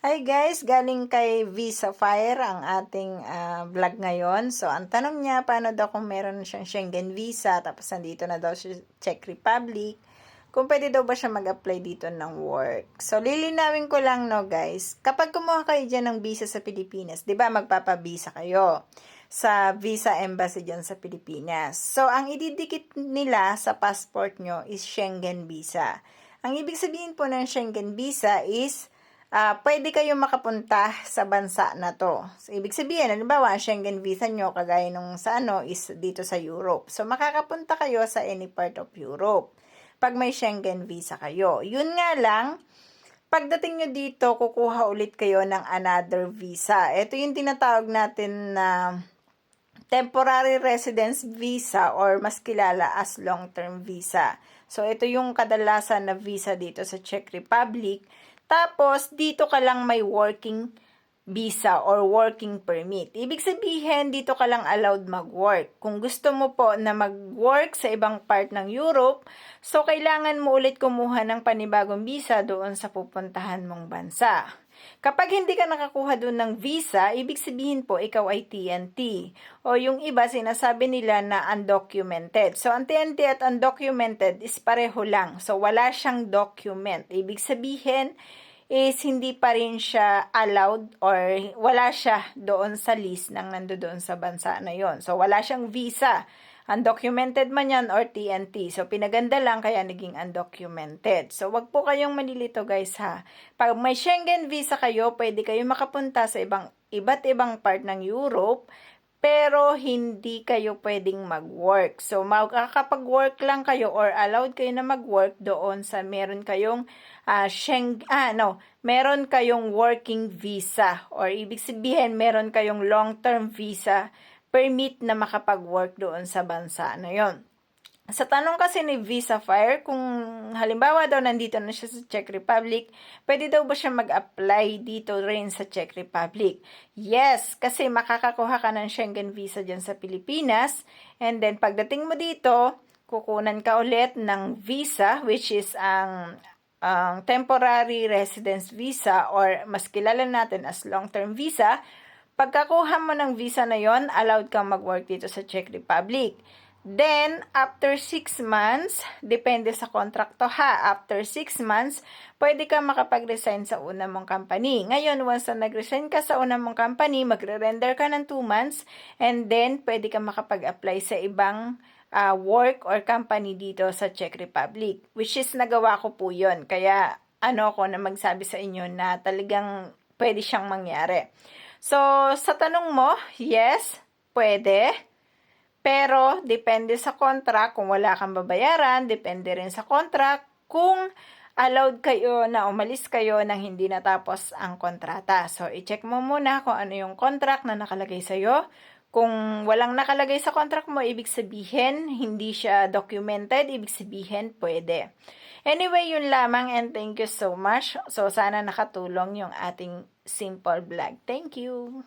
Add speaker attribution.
Speaker 1: Hi guys, galing kay Visa Fire ang ating ah, vlog ngayon. So, ang tanong niya, paano daw kung meron siyang Schengen Visa, tapos nandito na daw siya Czech Republic, kung pwede daw ba siya mag-apply dito ng work. So, lilinawin ko lang no guys, kapag kumuha kayo dyan ng visa sa Pilipinas, di ba magpapabisa kayo sa Visa Embassy dyan sa Pilipinas. So, ang ididikit nila sa passport nyo is Schengen Visa. Ang ibig sabihin po ng Schengen Visa is ah pwede kayo makapunta sa bansa na to. So, ibig sabihin, halimbawa, ang Schengen visa nyo, kagaya nung sa ano, is dito sa Europe. So, makakapunta kayo sa any part of Europe pag may Schengen visa kayo. Yun nga lang, pagdating nyo dito, kukuha ulit kayo ng another visa. Ito yung tinatawag natin na temporary residence visa or mas kilala as long-term visa. So, ito yung kadalasan na visa dito sa Czech Republic. Tapos, dito ka lang may working visa or working permit. Ibig sabihin, dito ka lang allowed mag-work. Kung gusto mo po na mag-work sa ibang part ng Europe, so kailangan mo ulit kumuha ng panibagong visa doon sa pupuntahan mong bansa. Kapag hindi ka nakakuha doon ng visa, ibig sabihin po ikaw ay TNT. O yung iba sinasabi nila na undocumented. So ang TNT at undocumented is pareho lang. So wala siyang document. Ibig sabihin is hindi pa rin siya allowed or wala siya doon sa list ng nandoon sa bansa na yon. So wala siyang visa undocumented man yan or TNT. So, pinaganda lang kaya naging undocumented. So, wag po kayong malilito guys ha. Pag may Schengen visa kayo, pwede kayo makapunta sa ibang iba't ibang part ng Europe, pero hindi kayo pwedeng mag-work. So, makakapag-work lang kayo or allowed kayo na mag-work doon sa meron kayong uh, Schengen, ah, no, meron kayong working visa or ibig sabihin meron kayong long-term visa permit na makapag-work doon sa bansa na yon. Sa tanong kasi ni Visa Fire, kung halimbawa daw nandito na siya sa Czech Republic, pwede daw ba siya mag-apply dito rin sa Czech Republic? Yes, kasi makakakuha ka ng Schengen visa dyan sa Pilipinas. And then pagdating mo dito, kukunan ka ulit ng visa, which is ang ang temporary residence visa or mas kilala natin as long-term visa Pagkakuha mo ng visa na yon, allowed kang mag-work dito sa Czech Republic. Then, after 6 months, depende sa kontrakto ha, after 6 months, pwede ka makapag-resign sa una mong company. Ngayon, once na nag-resign ka sa una mong company, magre-render ka ng 2 months, and then, pwede ka makapag-apply sa ibang uh, work or company dito sa Czech Republic. Which is, nagawa ko po yon Kaya, ano ko na magsabi sa inyo na talagang pwede siyang mangyari. So, sa tanong mo, yes, pwede. Pero, depende sa contract. Kung wala kang babayaran, depende rin sa contract. Kung allowed kayo na umalis kayo nang hindi natapos ang kontrata. So, i-check mo muna kung ano yung contract na nakalagay sa'yo. Kung walang nakalagay sa contract mo, ibig sabihin, hindi siya documented, ibig sabihin, pwede. Anyway, yun lamang and thank you so much. So, sana nakatulong yung ating simple vlog. Thank you!